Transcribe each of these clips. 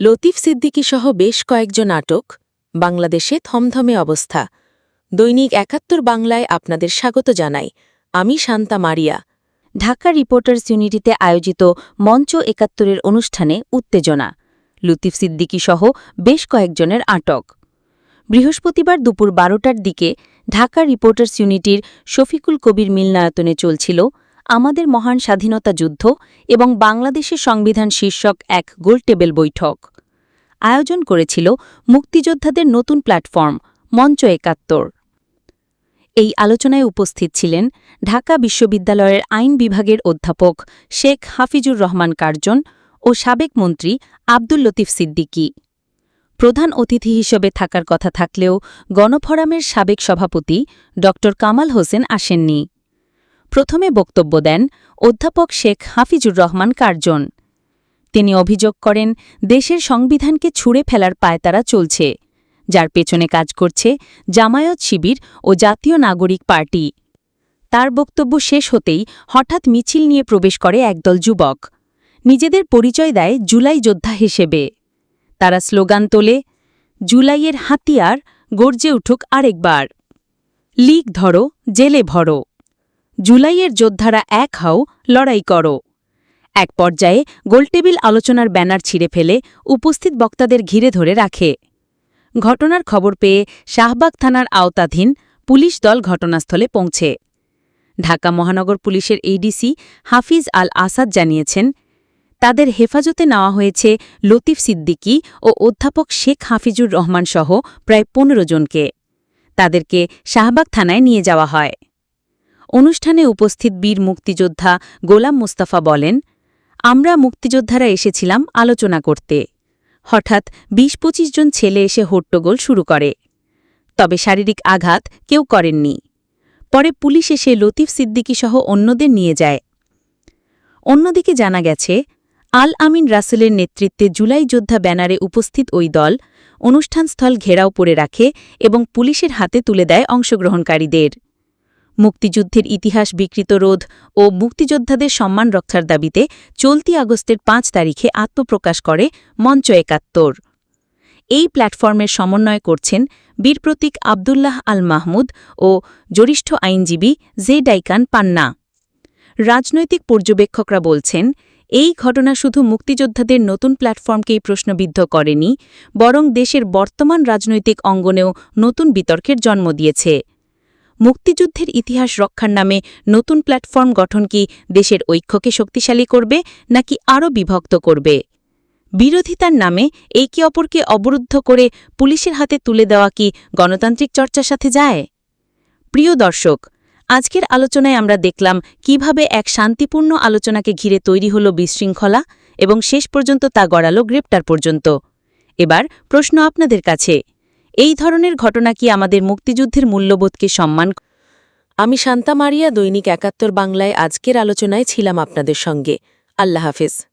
লতিফ সিদ্দিকী সহ বেশ কয়েকজন আটক বাংলাদেশে থমথমে অবস্থা। দৈনিক একাত্তর বাংলায় আপনাদের স্বাগত জানাই। আমি শান্তা মারিয়া। ঢাকা রিপোর্টার্স ইউনিটিতে আয়োজিত মঞ্চ একাত্তরের অনুষ্ঠানে উত্তেজনা। লতিফ সিদ্দিকী সহ বেশ কয়েকজনের আটক। বৃহস্পতিবার দুপুর বারোটার দিকে ঢাকা রিপোর্টার্স ইউনিটির শফিকুল কবির মিলনায়তনে চলছিল আমাদের মহান স্বাধীনতা যুদ্ধ এবং বাংলাদেশের সংবিধান শীর্ষক এক গোলটেবিল বৈঠক। আয়োজন করেছিল মুক্তিযোদ্ধাদের নতুন প্ল্যাটফর্ম, মঞ্চ একাত্তর। এই আলোচনায় উপস্থিত ছিলেন ঢাকা বিশ্ববিদ্যালয়ের আইন বিভাগের অধ্যাপক শেখ হাফিজুর রহমান কার্জন ও সাবেক মন্ত্রী আব্দুল লতিফ সিদ্দিকী। প্রধান অতিথি হিসেবে থাকার কথা থাকলেও গণফোরামের সাবেক সভাপতি ড কামাল হোসেন আসেননি। প্রথমে বক্তব্য দেন অধ্যাপক শেখ হাফিজুর রহমান কার্জন। তিনি অভিযোগ করেন, দেশের সংবিধানকে ছুঁড়ে ফেলার পায়তারা চলছে, যার পেছনে কাজ করছে জামায়াত শিবির ও জাতীয় নাগরিক পার্টি। তার বক্তব্য শেষ হতেই হঠাৎ মিছিল নিয়ে প্রবেশ করে একদল যুবক। নিজেদের পরিচয় দেয় জুলাই যোদ্ধা হিসেবে। তারা স্লোগান তোলে, জুলাইয়ের হাতিয়ার গর্জে উঠুক আরেকবার। লিগ ধরো, জেলে ভরো। জুলাইয়ের যোদ্ধারা এক হও লড়াই করো। এক পর্যায়ে গোলটেবিল আলোচনার ব্যানার ছিঁড়ে ফেলে উপস্থিত বক্তাদের ঘিরে ধরে রাখে। ঘটনার খবর পেয়ে শাহবাগ থানার আওতাধীন পুলিশ দল ঘটনাস্থলে পৌঁছে। ঢাকা মহানগর পুলিশের এডিসি হাফিজ আল আসাদ জানিয়েছেন, তাদের হেফাজতে নেওয়া হয়েছে লতিফ সিদ্দিকী ও অধ্যাপক শেখ হাফিজুর রহমান সহ প্রায় পনেরো জনকে। তাদেরকে শাহবাগ থানায় নিয়ে যাওয়া হয়। অনুষ্ঠানে উপস্থিত বীর মুক্তিযোদ্ধা গোলাম মুস্তাফা বলেন, আমরা মুক্তিযোদ্ধারা এসেছিলাম আলোচনা করতে। হঠাৎ বিশ পঁচিশ জন ছেলে এসে হট্টগোল শুরু করে। তবে শারীরিক আঘাত কেউ করেননি। পরে পুলিশ এসে লতিফ সিদ্দিকীসহ অন্যদের নিয়ে যায়। অন্যদিকে জানা গেছে, আল আমিন রাসেলের নেতৃত্বে জুলাই যোদ্ধা ব্যানারে উপস্থিত ওই দল অনুষ্ঠানস্থল ঘেরাও করে রাখে এবং পুলিশের হাতে তুলে দেয় অংশগ্রহণকারীদের। মুক্তিযুদ্ধের ইতিহাস বিকৃত রোধ ও মুক্তিযোদ্ধাদের সম্মান রক্ষার দাবিতে চলতি আগস্টের পাঁচ তারিখে আত্মপ্রকাশ করে মঞ্চ একাত্তর। এই প্ল্যাটফর্মের সমন্বয় করছেন বীরপ্রতীক আবদুল্লাহ আল মাহমুদ ও জরিষ্ঠ আইনজীবী জে ডাইকান পান্না। রাজনৈতিক পর্যবেক্ষকরা বলছেন, এই ঘটনা শুধু মুক্তিযোদ্ধাদের নতুন প্ল্যাটফর্মকেই প্রশ্নবিদ্ধ করেনি, বরং দেশের বর্তমান রাজনৈতিক অঙ্গনেও নতুন বিতর্কের জন্ম দিয়েছে। মুক্তিযুদ্ধের ইতিহাস রক্ষার নামে নতুন প্ল্যাটফর্ম গঠন কি দেশের ঐক্যকে শক্তিশালী করবে নাকি আরও বিভক্ত করবে? বিরোধিতার নামে একে অপরকে অবরুদ্ধ করে পুলিশের হাতে তুলে দেওয়া কি গণতান্ত্রিক চর্চার সাথে যায়? প্রিয় দর্শক, আজকের আলোচনায় আমরা দেখলাম কীভাবে এক শান্তিপূর্ণ আলোচনাকে ঘিরে তৈরি হল বিশৃঙ্খলা এবং শেষ পর্যন্ত তা গড়ালো গ্রেপ্তার পর্যন্ত। এবার প্রশ্ন আপনাদের কাছে। এই ধরনের ঘটনা কি আমাদের মুক্তিযুদ্ধের মূল্যবোধকে সম্মান আমি শান্তা মারিয়া, দৈনিক একাত্তর বাংলায় আজকের আলোচনায় ছিলাম আপনাদের সঙ্গে। আল্লাহ হাফেজ।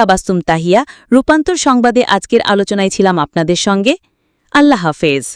তাবাস্তুম তাহিয়া রূপান্তর সংবাদে আজকের আলোচনায় ছিলাম আপনাদের সঙ্গে। আল্লাহ হাফেজ।